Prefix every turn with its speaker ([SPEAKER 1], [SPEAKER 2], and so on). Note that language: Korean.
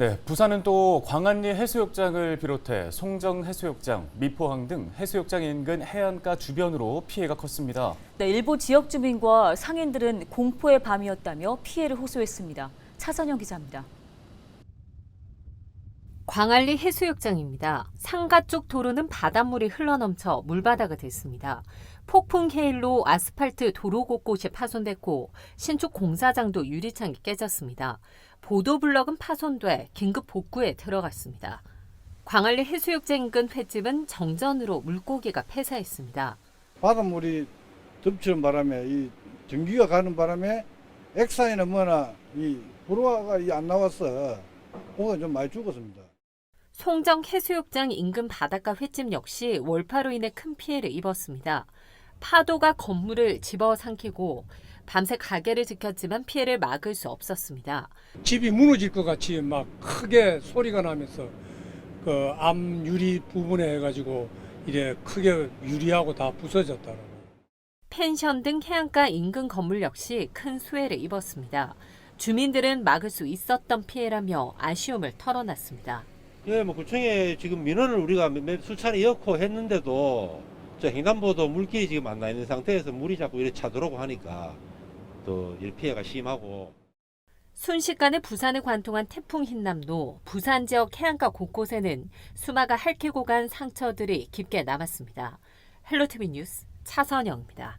[SPEAKER 1] 네, 부산은 또 광안리 해수욕장을 비롯해 송정 해수욕장, 미포항 등 해수욕장 인근 해안가 주변으로 피해가 컸습니다.
[SPEAKER 2] 네, 일부 지역 주민과 상인들은 공포의 밤이었다며 피해를 호소했습니다. 차선영 기자입니다.
[SPEAKER 3] 광안리 해수욕장입니다. 상가 쪽 도로는 바닷물이 흘러넘쳐 물바다가 됐습니다. 폭풍 해일로 아스팔트 도로 곳곳이 파손됐고 신축 공사장도 유리창이 깨졌습니다. 보도블럭은 파손돼 긴급 복구에 들어갔습니다. 광안리 해수욕장 인근 횟집은 정전으로 물고기가 폐사했습니다.
[SPEAKER 4] 바닷물이 덮치는 바람에 이 전기가 가는 바람에 엑사이나 뭐나 이 불화가 이안 나와서 고기가 좀 많이 죽었습니다.
[SPEAKER 3] 송정 해수욕장 인근 바닷가 횟집 역시 월파로 인해 큰 피해를 입었습니다. 파도가 건물을 집어삼키고 밤새 가게를 지켰지만 피해를 막을 수 없었습니다.
[SPEAKER 5] 집이 무너질 것 같이 막 크게 소리가 나면서 그앞 유리 부분에 해가지고 이래 크게 유리하고 다 부서졌더라고요.
[SPEAKER 3] 펜션 등 해안가 인근 건물 역시 큰 수해를 입었습니다. 주민들은 막을 수 있었던 피해라며 아쉬움을 털어놨습니다.
[SPEAKER 6] 예, 뭐 구청에 지금 민원을 우리가 몇- 몇 수차례 이었고 했는데도 저 횡단보도 물길이 지금 안 나 있는 상태에서 물이 자꾸 이렇게 차들어오고 하니까 또이 피해가 심하고
[SPEAKER 3] 순식간에 부산을 관통한 태풍 흰남노, 부산 지역 해안가 곳곳에는 수마가 핥히고 간 상처들이 깊게 남았습니다. 헬로티비 뉴스 차선영입니다.